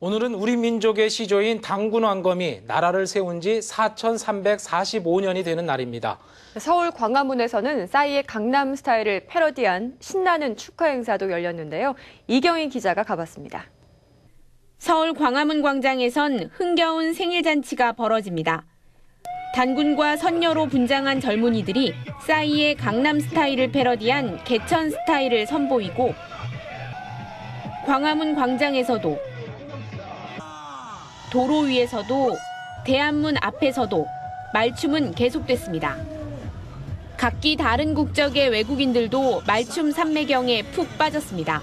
오늘은 우리 민족의 시조인 당군 왕검이 나라를 세운 지 4,345년이 되는 날입니다. 서울 광화문에서는 싸이의 강남 스타일을 패러디한 신나는 축하 행사도 열렸는데요. 이경희 기자가 가봤습니다. 서울 광화문 광장에선 흥겨운 생일 잔치가 벌어집니다. 단군과 선녀로 분장한 젊은이들이 싸이의 강남 스타일을 패러디한 개천 스타일을 선보이고 광화문 광장에서도 도로 위에서도 대한문 앞에서도 말춤은 계속됐습니다. 각기 다른 국적의 외국인들도 말춤 산매경에 푹 빠졌습니다.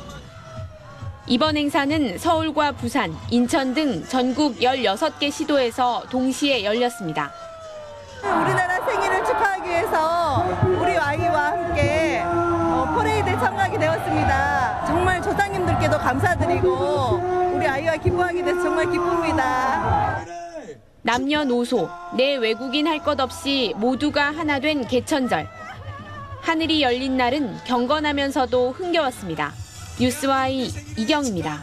이번 행사는 서울과 부산, 인천 등 전국 16개 시도에서 동시에 열렸습니다. 우리나라 생일을 축하하기 위해서 우리 아이와 함께 어, 퍼레이드에 참가하게 되었습니다. 정말 조상님들께도 감사드리고 아이와 기뻐하게 돼서 정말 기쁩니다. 남녀노소, 내 외국인 할 것 없이 모두가 하나 된 개천절. 하늘이 열린 날은 경건하면서도 흥겨웠습니다. 뉴스와이 이경입니다.